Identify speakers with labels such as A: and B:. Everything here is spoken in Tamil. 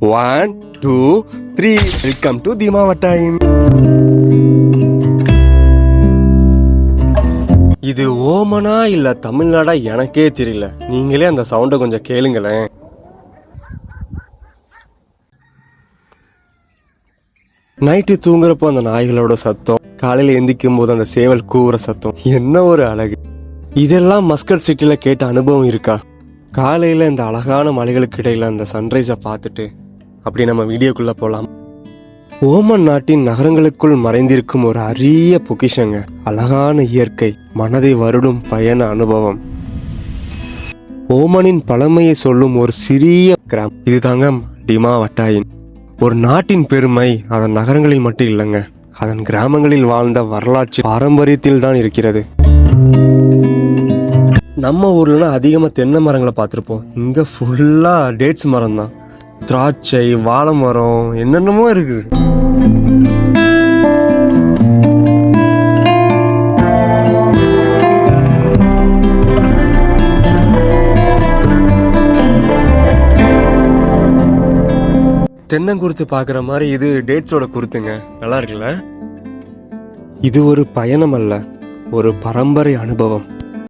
A: One two three welcome to தீமாவட்டாயின் இது ஓமனா இல்ல தமிழ்நாடா எனக்கே தெரியல. நீங்களே அந்த சவுண்டை கொஞ்சம் கேளுங்களேன். நைட்டு தூங்குறப்போ அந்த நாய்களோட சத்தம் காலையில் எந்திக்கும் போது அந்த சேவல் கூவுற சத்தம் என்ன ஒரு அழகு. இதெல்லாம் மஸ்கட் சிட்டியில் கேட்ட அனுபவம் இருக்கா? காலையில் இந்த அழகான மலைகளுக்கு இடையில் அந்த சன்ரைஸை பார்த்துட்டு அப்படி நம்ம வீடியோக்குள்ளே போகலாம் ஓமன் நாட்டின் நகரங்களுக்குள் மறைந்திருக்கும் ஒரு அரிய பொக்கிஷங்க. அழகான இயற்கை மனதை வருடும் பயண அனுபவம். ஓமனின் பழமையை சொல்லும் ஒரு சிறிய கிராம் இதுதாங்க டிமா வட்டாயின். ஒரு நாட்டின் பெருமை அதன் நகரங்களில் மட்டும் இல்லைங்க. அதன் கிராமங்களில் வாழ்ந்த வரலாற்று பாரம்பரியத்தில் தான் இருக்கிறது. நம்ம ஊர்லனா அதிகமாக தென்னை மரங்களை பார்த்துருப்போம். இங்கே ஃபுல்லாக டேட்ஸ் மரம் தான் திராட்சை வாழை மரம் என்னென்னமோ இருக்குது. தென்னங்குருத்து பார்க்குற மாதிரி இது டேட்ஸோட குருத்துங்க. நல்லா இருக்குல்ல? இது ஒரு பயணம் அல்ல ஒரு பரம்பரை அனுபவம்.